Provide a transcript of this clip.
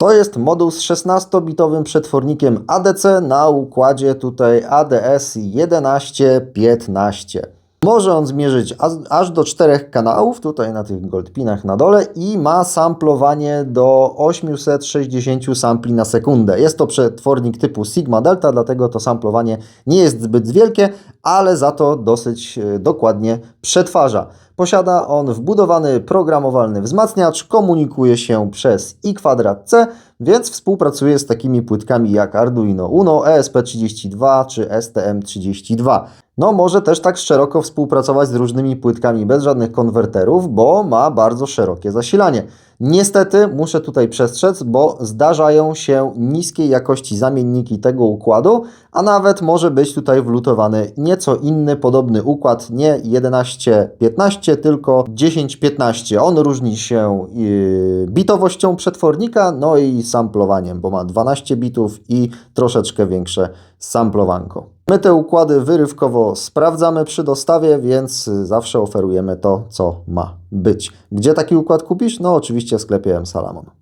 To jest moduł z 16-bitowym przetwornikiem ADC na układzie tutaj ADS 1115. Może on zmierzyć aż- do czterech kanałów, tutaj na tych goldpinach na dole i ma samplowanie do 860 sampli na sekundę. Jest to przetwornik typu Sigma Delta, dlatego to samplowanie nie jest zbyt wielkie, ale za to dosyć e, dokładnie przetwarza. Posiada on wbudowany programowalny wzmacniacz, komunikuje się przez i kwadrat C, więc współpracuje z takimi płytkami jak Arduino Uno, ESP32 czy STM32. No może też tak szeroko współpracować z różnymi płytkami bez żadnych konwerterów, bo ma bardzo szerokie zasilanie. Niestety muszę tutaj przestrzec, bo zdarzają się niskiej jakości zamienniki tego układu, a nawet może być tutaj wlutowany nieco inny podobny układ, nie 11-15, tylko 10-15. On różni się yy, bitowością przetwornika, no i samplowaniem, bo ma 12 bitów i troszeczkę większe samplowanko. My te układy wyrywkowo sprawdzamy przy dostawie, więc zawsze oferujemy to, co ma być. Gdzie taki układ kupisz? No oczywiście w sklepie M Salamon.